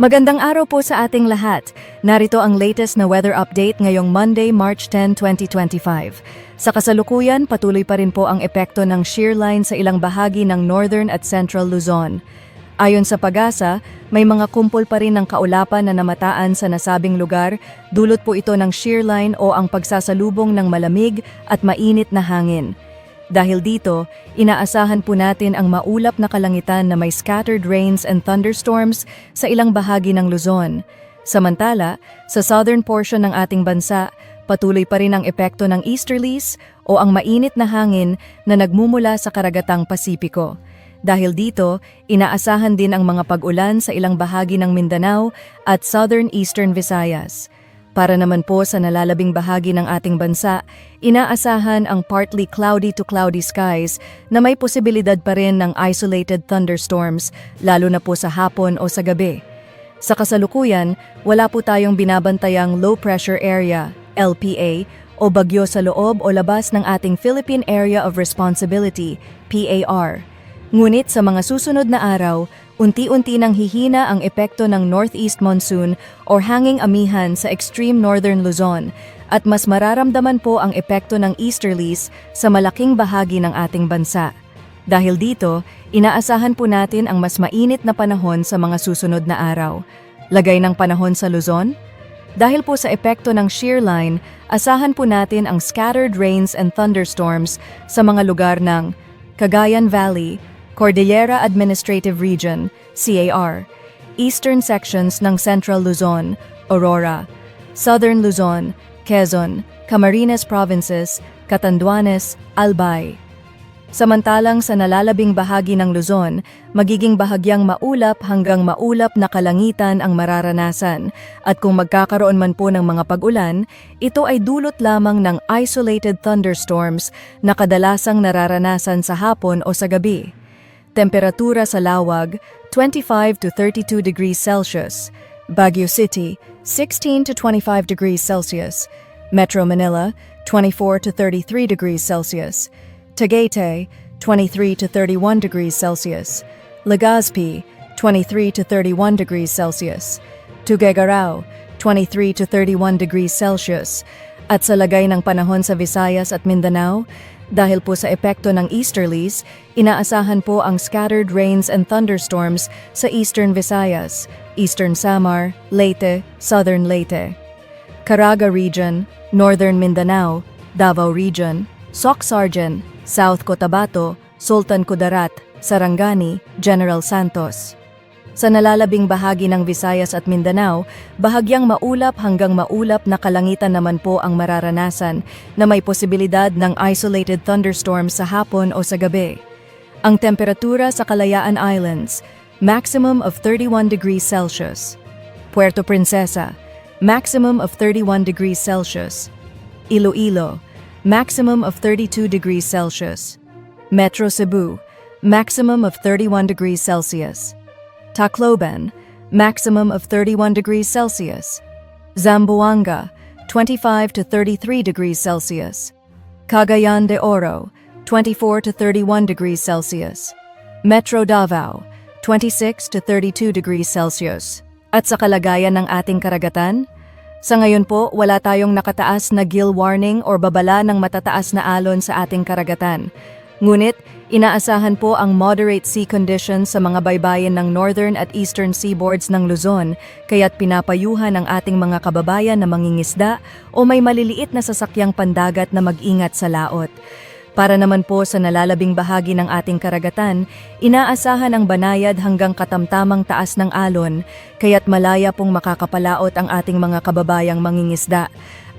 Magandang araw po sa ating lahat. Narito ang latest na weather update ngayong Monday, March 10, 2025. Sa kasalukuyan, patuloy pa rin po ang epekto ng shear line sa ilang bahagi ng northern at central Luzon. Ayon sa pag-asa, may mga kumpol pa rin ng kaulapan na namataan sa nasabing lugar, dulot po ito ng shear line o ang pagsasalubong ng malamig at mainit na hangin. Dahil dito, inaasahan po natin ang maulap na kalangitan na may scattered rains and thunderstorms sa ilang bahagi ng Luzon. Samantala, sa southern portion ng ating bansa, patuloy pa rin ang epekto ng easterlies o ang mainit na hangin na nagmumula sa karagatang Pasipiko. Dahil dito, inaasahan din ang mga pag-ulan sa ilang bahagi ng Mindanao at southern eastern Visayas. Para naman po sa nalalabing bahagi ng ating bansa, inaasahan ang partly cloudy to cloudy skies na may posibilidad pa rin ng isolated thunderstorms, lalo na po sa hapon o sa gabi. Sa kasalukuyan, wala po tayong binabantayang low pressure area, LPA, o bagyo sa loob o labas ng ating Philippine Area of Responsibility, PAR. Ngunit sa mga susunod na araw, unti-unti nang hihina ang epekto ng northeast monsoon or hanging amihan sa extreme northern Luzon at mas mararamdaman po ang epekto ng easterlies sa malaking bahagi ng ating bansa. Dahil dito, inaasahan po natin ang mas mainit na panahon sa mga susunod na araw. Lagay ng panahon sa Luzon? Dahil po sa epekto ng shear line, asahan po natin ang scattered rains and thunderstorms sa mga lugar ng Cagayan Valley, Cordillera Administrative Region, CAR, eastern sections ng Central Luzon, Aurora, Southern Luzon, Quezon, Camarines Provinces, Catanduanes, Albay. Samantalang sa nalalabing bahagi ng Luzon, magiging bahagyang maulap hanggang maulap na kalangitan ang mararanasan at kung magkakaroon man po ng mga pag-ulan, ito ay dulot lamang ng isolated thunderstorms na kadalasang nararanasan sa hapon o sa gabi. Temperatura sa Lawag, 25 to 32 degrees Celsius. Baguio City, 16 to 25 degrees Celsius. Metro Manila, 24 to 33 degrees Celsius. Tagaytay, 23 to 31 degrees Celsius. Legazpi, 23 to 31 degrees Celsius. Tuguegarao, 23 to 31 degrees Celsius. At sa lagay ng panahon sa Visayas at Mindanao, dahil po sa epekto ng easterlies, inaasahan po ang scattered rains and thunderstorms sa eastern Visayas, eastern Samar, Leyte, southern Leyte. Caraga Region, Northern Mindanao, Davao Region, Socsargen, South Cotabato, Sultan Kudarat, Sarangani, General Santos. Sa nalalabing bahagi ng Visayas at Mindanao, bahagyang maulap hanggang maulap na kalangitan naman po ang mararanasan na may posibilidad ng isolated thunderstorms sa hapon o sa gabi. Ang temperatura sa Kalayaan Islands, maximum of 31 degrees Celsius. Puerto Princesa, maximum of 31 degrees Celsius. Iloilo, maximum of 32 degrees Celsius. Metro Cebu, maximum of 31 degrees Celsius. Tacloban, maximum of 31 degrees Celsius. Zamboanga, 25 to 33 degrees Celsius. Cagayan de Oro, 24 to 31 degrees Celsius. Metro Davao, 26 to 32 degrees Celsius. At sa kalagayan ng ating karagatan, sa ngayon po, wala tayong nakataas na gill warning or babala ng matataas na alon sa ating karagatan. Ngunit, inaasahan po ang moderate sea conditions sa mga baybayin ng northern at eastern seaboards ng Luzon, kaya't pinapayuhan ang ating mga kababayan na mangingisda o may maliliit na sasakyang pandagat na mag-ingat sa laot. Para naman po sa nalalabing bahagi ng ating karagatan, inaasahan ang banayad hanggang katamtamang taas ng alon, kaya't malaya pong makakapalaot ang ating mga kababayang mangingisda.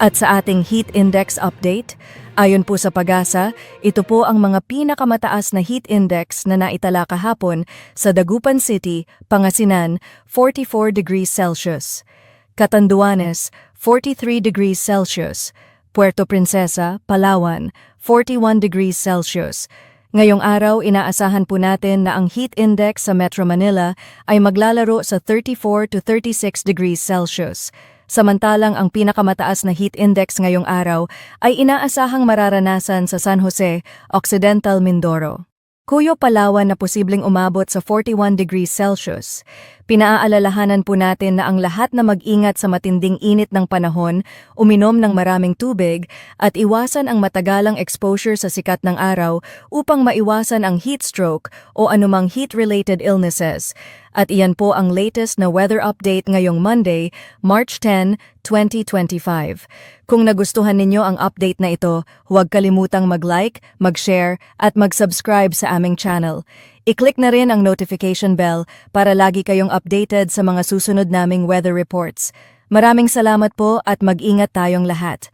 At sa ating heat index update, ayon po sa pag-asa, ito po ang mga pinakamataas na heat index na naitala kahapon sa Dagupan City, Pangasinan, 44 degrees Celsius. Catanduanes, 43 degrees Celsius. Puerto Princesa, Palawan, 41 degrees Celsius. Ngayong araw, inaasahan po natin na ang heat index sa Metro Manila ay maglalaro sa 34 to 36 degrees Celsius. Samantalang ang pinakamataas na heat index ngayong araw ay inaasahang mararanasan sa San Jose, Occidental Mindoro. Cuyo Palawan na posibleng umabot sa 41 degrees Celsius. Pinaaalalahanan po natin na ang lahat na mag-ingat sa matinding init ng panahon, uminom ng maraming tubig, at iwasan ang matagalang exposure sa sikat ng araw upang maiwasan ang heat stroke o anumang heat-related illnesses. At iyan po ang latest na weather update ngayong Monday, March 10, 2025. Kung nagustuhan ninyo ang update na ito, huwag kalimutang mag-like, mag-share, at mag-subscribe sa aming channel. I-click na rin ang notification bell para lagi kayong updated sa mga susunod naming weather reports. Maraming salamat po at mag-ingat tayong lahat.